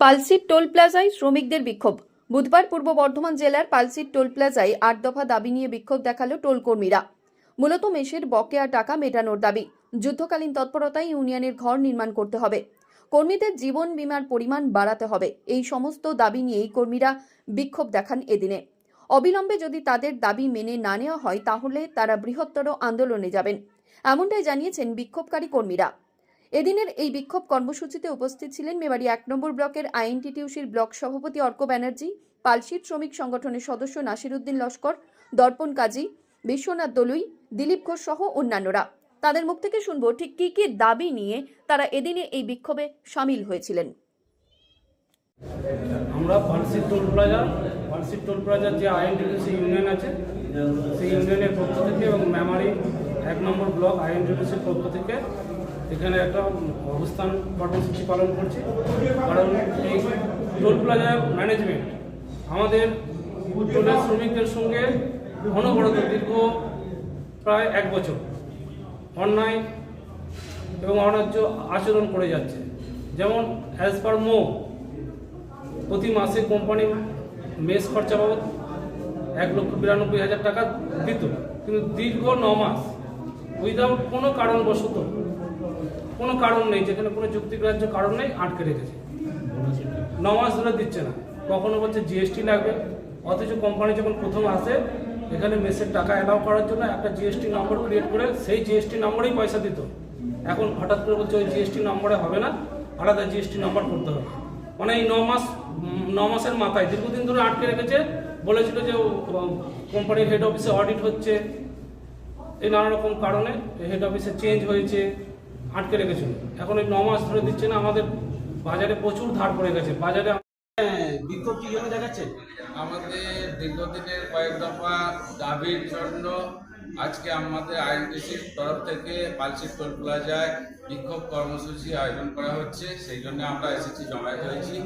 পালসির toll প্লাজায় শ্রমিকদের বিক্ষোভ। বুধবার পূর্ব বর্ধমান জেলার পালসির টোল প্লাজায় আট দফা দাবি নিয়ে বিক্ষোভ দেখাল টোল কর্মীরা। মূলত মেশের বকেয়া টাকা মেটানোর দাবি। যুদ্ধকালীন তৎপরতায় ইউনিয়নের ঘর নির্মাণ করতে হবে। কর্মীদের জীবন বীমার পরিমাণ বাড়াতে হবে। এই সমস্ত দাবি নিয়েই কর্মীরা বিক্ষোভ দেখান এদিনে। অবিলম্বে যদি তাদের দাবি মেনে না নেওয়া হয়, তাহলে তারা বৃহত্তর আন্দোলনে যাবেন। এমনটাই জানিয়েছেন বিক্ষোভকারী কর্মীরা। এদিনের এই বিক্ষোভ কর্মসূচিতে উপস্থিত ছিলেন মেবাড়ি এক নম্বর ব্লকের আইএনটিটিউসির ব্লক সভাপতি অর্ক ব্যানার্জি পালশিট শ্রমিক সংগঠনের সদস্য নাসিরুদ্দিন লস্কর, দর্পণ কাজী বিশ্বনাথ দলুই, দিলীপ ঘোষ সহ অন্যান্যরা। তাদের মুখ থেকে শুনব ঠিক কী কী দাবি নিয়ে তারা এদিনে এই বিক্ষোভে সামিল হয়েছিলেন। আমরা পালসির টোল প্লাজা পালসির টোল প্লাজার যে আইএনটিডিসি ইউনিয়ন আছে, সেই ইউনিয়নের পক্ষ থেকে এবং মেমারি এক নম্বর ব্লক আইএনটিডিসির পক্ষ থেকে এখানে একটা অবস্থান কর্মসূচি পালন করছি। কারণ এই টোল প্লাজা ম্যানেজমেন্ট আমাদের টোলের শ্রমিকদের সঙ্গে অনবরত দীর্ঘ প্রায় এক বছর অন্যায় এবং অন্যায্য আচরণ করে যাচ্ছে। যেমন অ্যাজ পার মো প্রতি মাসে কোম্পানি মেস খরচা বাবদ এক লক্ষ বিরানব্বই হাজার টাকা দিত। কিন্তু দীর্ঘ ন মাস উইদাউট কোনো কারণবশত কোনো কারণ নেই, যেখানে কোনো যুক্তিগ্রাহ্য কারণ নেই, আটকে রেখেছে। ন মাস ধরে দিচ্ছে না। কখনো বলছে জিএসটি লাগবে, অথচ কোম্পানি যখন প্রথম আসে, এখানে মেসের টাকা অ্যালাউ করার জন্য একটা জিএসটি নম্বর ক্রিয়েট করে সেই জিএসটি নম্বরেই পয়সা দিত। এখন হঠাৎ করে বলছে ওই জিএসটি নম্বরে হবে না, আলাদা জিএসটি নম্বর করতে হবে। মানে এই ন মাস ন মাসের মাথায় দীর্ঘদিন ধরে আটকে রেখেছে, বলেছিল যে কোম্পানির হেড অফিসে অডিট হচ্ছে। এই নানা রকম কারণে হেড অফিসে চেঞ্জ হয়েছে। আটকে রেখেছিল এখন ওই ন মাস ধরে দিচ্ছে না আমাদের বাজারে প্রচুর ধার পড়ে গেছে। বাজারে বিক্ষোভ কি জন্য দেখাচ্ছে? আমাদের দীর্ঘদিনের কয়েক দফা দাবির জন্য আজকে আমাদের আইএনটিসির তরফ থেকে পালসি টোল প্লাজায় বিক্ষোভ কর্মসূচি আয়োজন করা হচ্ছে। সেই জন্য আমরা এসেছি জমায়েত হয়েছি।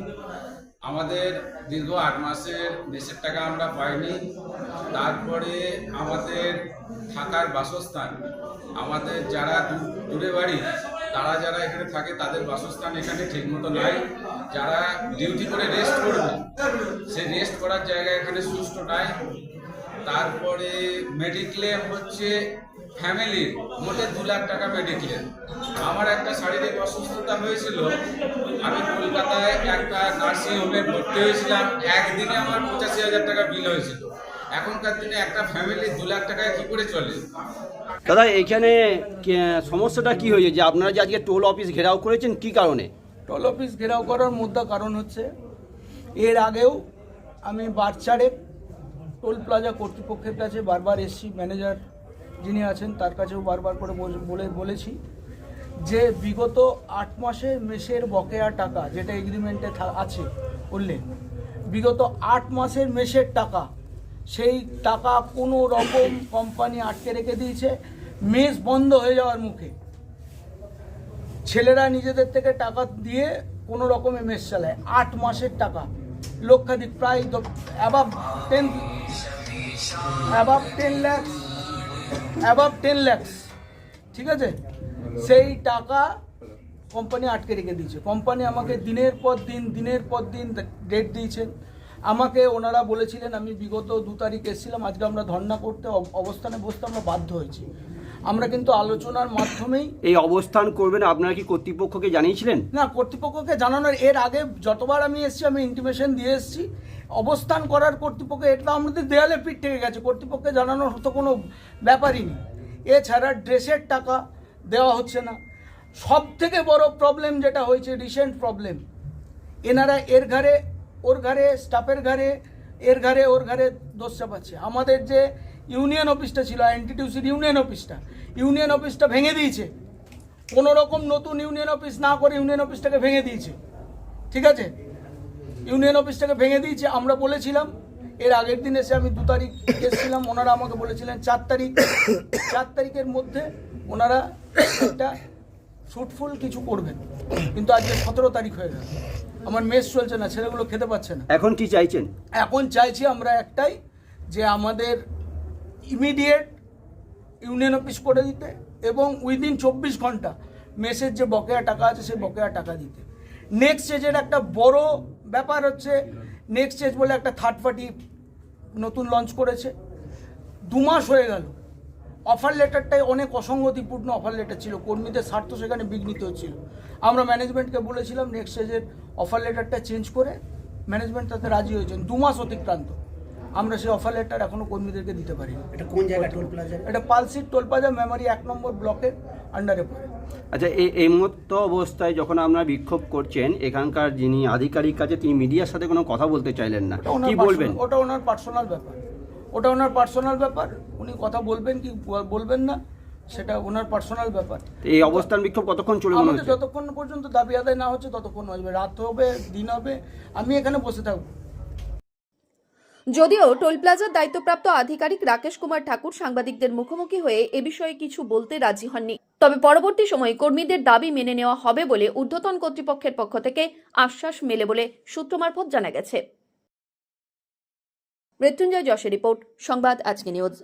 আমাদের দীর্ঘ আট মাসের দেশের টাকা আমরা পাইনি। তারপরে আমাদের থাকার বাসস্থান, আমাদের যারা দূরে বাড়ি, তারা যারা এখানে থাকে, তাদের বাসস্থান এখানে ঠিকমতো নাই। যারা ডিউটি করে রেস্ট করবে, সে রেস্ট করার জায়গা এখানে সুস্থ নাই। তারপরে মেডিক্লেম হচ্ছে ফ্যামিলির মোটে দু লাখ টাকা মেডিক্লেম আমার একটা শারীরিক অসুস্থতা হয়েছিল আমি কলকাতায় একটা নার্সিং হোমে ভর্তি হয়েছিলাম একদিনে আমার পঁচাশি হাজার টাকা বিল হয়েছিল। এখনকার দিনে একটা ফ্যামিলি দু লাখ টাকায় কি করে চলে? দাদা এখানে সমস্যাটা কি হয়েছে? যে আপনারা যে আজকে টোল অফিস ঘেরাও করেছেন কি কারণে? টোল অফিস ঘেরাও করার মুদ্রা কারণ হচ্ছে এর আগেও আমি বাচ্চারে টোল প্লাজা কর্তৃপক্ষের কাছে বারবার এসছি, ম্যানেজার যিনি আছেন তার কাছেও বারবার করে বল- বলে, বলেছি যে বিগত আট মাসে মেসের বকেয়া টাকা যেটা এগ্রিমেন্টে আছে উল্লেখ বিগত আট মাসের মেসের টাকা, সেই টাকা কোনো রকম কোম্পানি আটকে রেখে দিয়েছে, মেস বন্ধ হয়ে যাওয়ার মুখে। ছেলেরা নিজেদের থেকে টাকা দিয়ে কোনো রকমে মেস চালায়, আট মাসের টাকা। লক্ষাধিক প্রায় above ten above ten lakhs above ten lakhs ঠিক আছে? সেই টাকা কোম্পানি আটকে রেখে দিয়েছে। কোম্পানি আমাকে দিনের পর দিন, দিনের পর দিন ডেট দিয়েছেন আমাকে ওনারা বলেছিলেন, আমি বিগত দু তারিখ এসেছিলাম, আজকে আমরা ধর্ণা করতে অব- অবস্থানে বসতে আমরা বাধ্য হয়েছি। আমরা কিন্তু আলোচনার মাধ্যমেই এই অবস্থান করবেন। আপনারা কি কর্তৃপক্ষকে জানিয়েছিলেন? না কর্তৃপক্ষকে জানানোর এর আগে যতবার আমি এসেছি আমি ইন্টিমেশন দিয়ে এসেছি। অবস্থান করার কর্তৃপক্ষ এটা আমাদের দেয়ালে পিঠ থেকে গেছে। কর্তৃপক্ষকে জানানোর তো কোনো ব্যাপারই নেই। এছাড়া ড্রেসের টাকা দেওয়া হচ্ছে না। সব থেকে বড় প্রবলেম যেটা হয়েছে রিসেন্ট প্রবলেম এনারা এর ঘরে ওর ঘরে স্টাফের ঘরে এর ঘরে ওর ঘরে দোষ চাপাচ্ছে। আমাদের যে ইউনিয়ন অফিসটা ছিল এনটিটিউসির ইউনিয়ন অফিসটা। ইউনিয়ন অফিসটা ভেঙে দিয়েছে। কোনো রকম নতুন ইউনিয়ন অফিস না করে ইউনিয়ন অফিসটাকে ভেঙে দিয়েছে। ঠিক আছে? ইউনিয়ন অফিসটাকে ভেঙে দিয়েছে আমরা বলেছিলাম এর আগের দিন এসে আমি দু তারিখ এসেছিলাম ওনারা আমাকে বলেছিলেন চার তারিখ। চার তারিখের মধ্যে ওনারা একটা ফ্রুটফুল কিছু করবেন। কিন্তু আজকে সতেরো তারিখ হয়ে গেল। আমার মেস চলছে না ছেলেগুলো খেতে পাচ্ছে না। এখন কি চাইছেন? এখন চাইছি আমরা একটাই যে আমাদের ইমিডিয়েট ইউনিয়ন অফিস করে দিতে এবং উইদিন চব্বিশ ঘণ্টা মেসের যে বকেয়া টাকা আছে সেই বকেয়া টাকা দিতে। নেক্সট স্টেজের একটা বড় ব্যাপার হচ্ছে নেক্সট স্টেজ বলে একটা থার্ড পার্টি নতুন লঞ্চ করেছে। দু মাস হয়ে গেল। অফার লেটারটাই অনেক অসঙ্গতিপূর্ণ অফার লেটার ছিল। কর্মীদের স্বার্থ সেখানে বিঘ্নিত হচ্ছিল। আমরা ম্যানেজমেন্টকে বলেছিলাম নেক্সট স্টেজের অফার লেটারটা চেঞ্জ করে ম্যানেজমেন্ট তাতে রাজি হয়েছেন। দু মাস অতিক্রান্ত। আমরা সেই অফার লেটার এখনও কর্মীদেরকে দিতে পারিনি। এটা কোন জায়গা টোল প্লাজা? এটা পালসিট টোলপাজা মেমোরি এক নম্বর ব্লকের আন্ডারে পড়ে। আচ্ছা এই এই মুহূর্ত অবস্থায় যখন আপনারা বিক্ষোভ করছেন এখানকার যিনি আধিকারিক আছে তিনি মিডিয়ার সাথে কোনো কথা বলতে চাইলেন না। কি বলবেন? ওটা ওনার পার্সোনাল ব্যাপার। ওটা ওনার পার্সোনাল ব্যাপার। উনি কথা বলবেন কি বলবেন না সেটা ওনার পার্সোনাল ব্যাপার। এই অবস্থান বিক্ষোভ কতক্ষণ চলে আমাদের যতক্ষণ পর্যন্ত দাবি আদায় না হচ্ছে ততক্ষণ আসবে। রাত হবে দিন হবে। আমি এখানে বসে থাকব। যদিও টোল প্লাজার দায়িত্বপ্রাপ্ত আধিকারিক রাকেশ কুমার ঠাকুর সাংবাদিকদের মুখোমুখি হয়ে এ বিষয়ে কিছু বলতে রাজি হননি। তবে পরবর্তী সময়ে কর্মীদের দাবি মেনে নেওয়া হবে বলে ঊর্ধ্বতন কর্তৃপক্ষের পক্ষ থেকে আশ্বাস মেলে বলে সূত্র মারফত জানা গেছে। মৃত্যুঞ্জয় যশের রিপোর্ট, সংবাদ আজকে নিউজ।